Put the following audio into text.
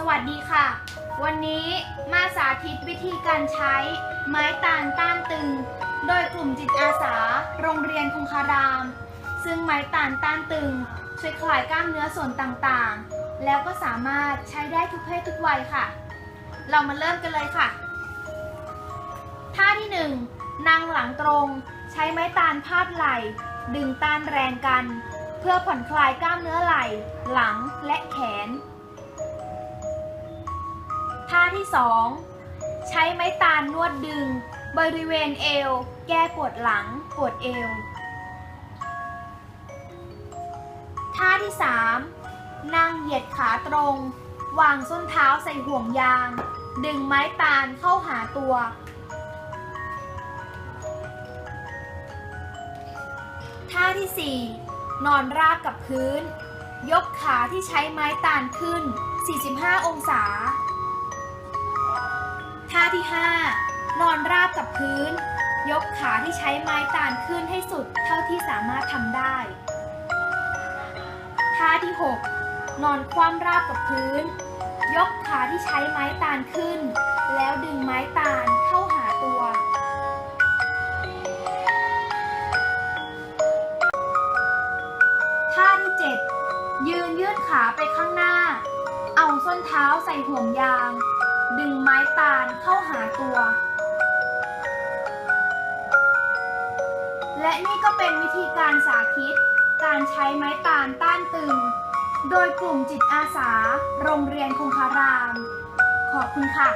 สวัสดีค่ะ วันนี้มาสาธิตวิธีการใช้ไม้ตาลต้านตึง โดยกลุ่มจิตอาสา โรงเรียนคงคาราม ซึ่งไม้ตาลต้านตึง ช่วยคลายกล้ามเนื้อส่วนต่างๆ แล้วก็สามารถใช้ได้ทุกเพศทุกวัยค่ะ เรามาเริ่มกันเลยค่ะ ท่าที่หนึ่งนั่งหลังตรง ใช้ไม้ตาลพาดไหล่ ดึงต้านแรงกัน เพื่อผ่อนคลายกล้ามเนื้อไหล่ หลังและแขน ท่าที่ 2 ใช้ไม้ตาลนวดดึง บริเวณเอว แก้ปวดหลัง ปวดเอว ท่าที่ 3 นั่งเหยียดขาตรง วางส้นเท้าใส่ห่วงยาง ดึงไม้ตาลเข้าหาตัว ท่าที่ 4 นอนราบกับพื้นยกขาที่ใช้ไม้ตาลขึ้น 45 องศา ท่าที่ 5 นอนราบกับพื้น ยกขาที่ใช้ไม้ตาลขึ้นให้สุดเท่าที่สามารถทำได้ ท่าที่ 6 นอนคว่ำราบกับพื้น ยกขาที่ใช้ไม้ตาลขึ้น แล้วดึงไม้ตาลเข้าหาตัว ท่าที่ 7 ยืนยืดขาไปข้างหน้า เอาส้นเท้าใส่ห่วงยาง ดึงไม้ตาลเข้าหาตัว และนี่ก็เป็นวิธีการสาธิต การใช้ไม้ตาลต้านตึง โดยกลุ่มจิตอาสา โรงเรียนคงคาราม ขอบคุณค่ะ